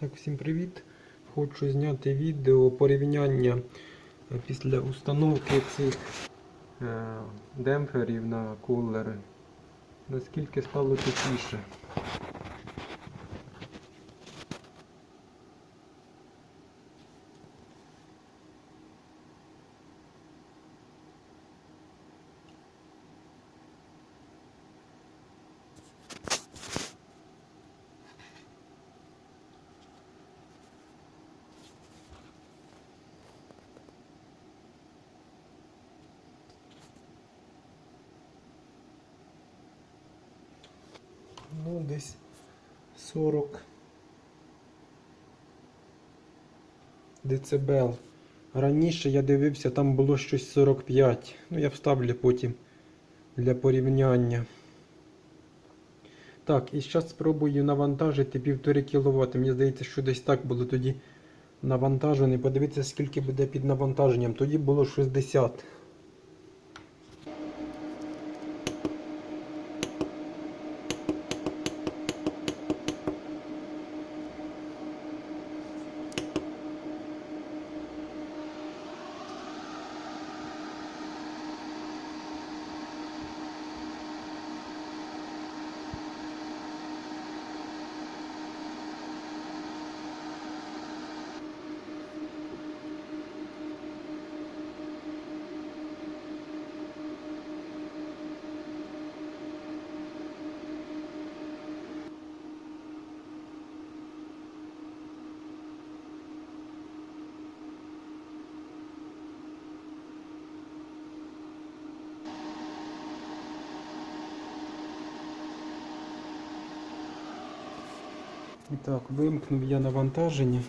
Так, всім привіт! Хочу зняти відео порівняння е, після установки цих е, демпферів на кулери. Наскільки стало тихіше. Ну, десь 40 децибел. Раніше я дивився, там було щось 45. Ну, я вставлю потім для порівняння. Так, і зараз спробую навантажити 1,5 кВт. Мені здається, що десь так було тоді навантажений. Подивіться, скільки буде під навантаженням. Тоді було 60. І так, вимкнув я навантаження.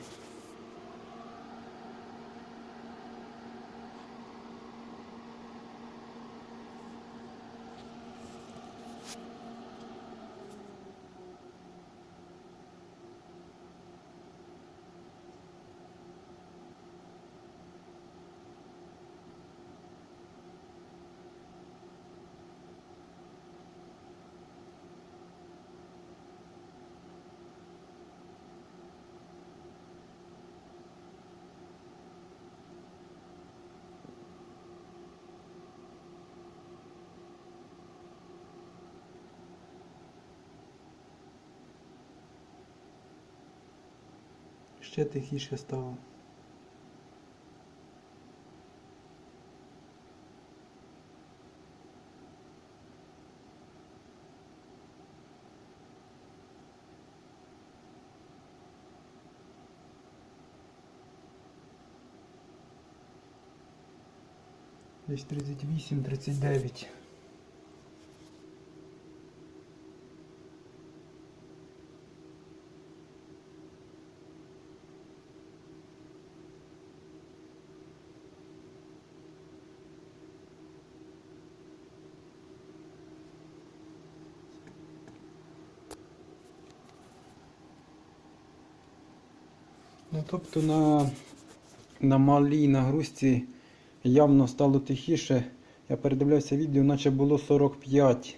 Ще тихіше стало. Десь 38-39. Ну, тобто на, на малій нагрузці явно стало тихіше. Я передивлявся відео, наче було 45.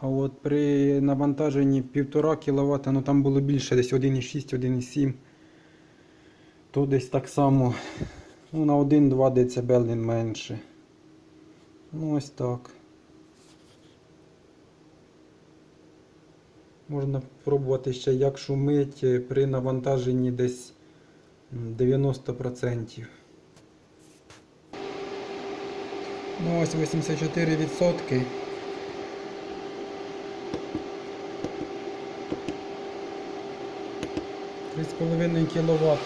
А от при навантаженні 1,5 кВт, ну там було більше, десь 1,6, 1,7. То десь так само ну, на 1-2 дБ менше. Ну ось так. Можна пробувати ще як шумить е, при навантаженні десь 90%. Ну ось 84%. Три з половиною кіловат.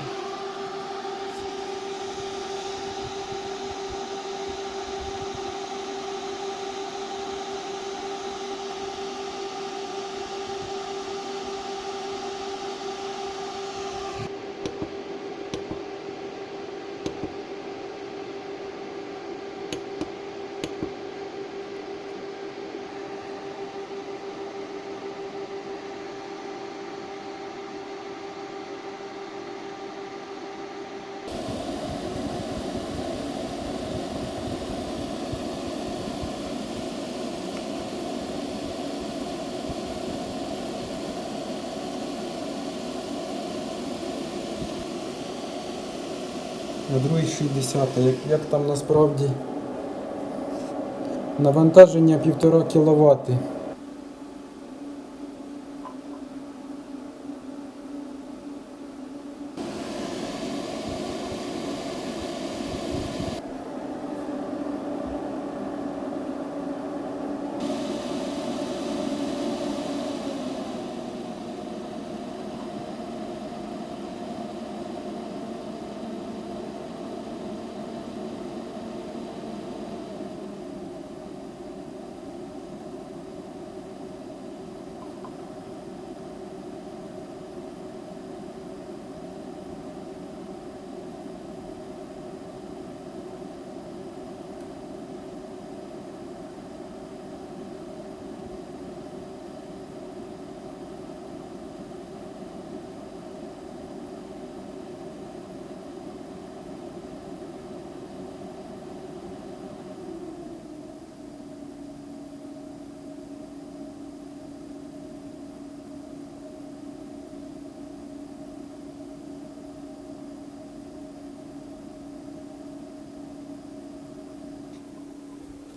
А другий 60. Як, як там насправді навантаження 1,5 кВт.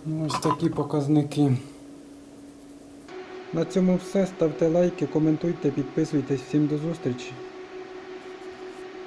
Ось такі показники. На цьому все. Ставте лайки, коментуйте, підписуйтесь. Всім до зустрічі.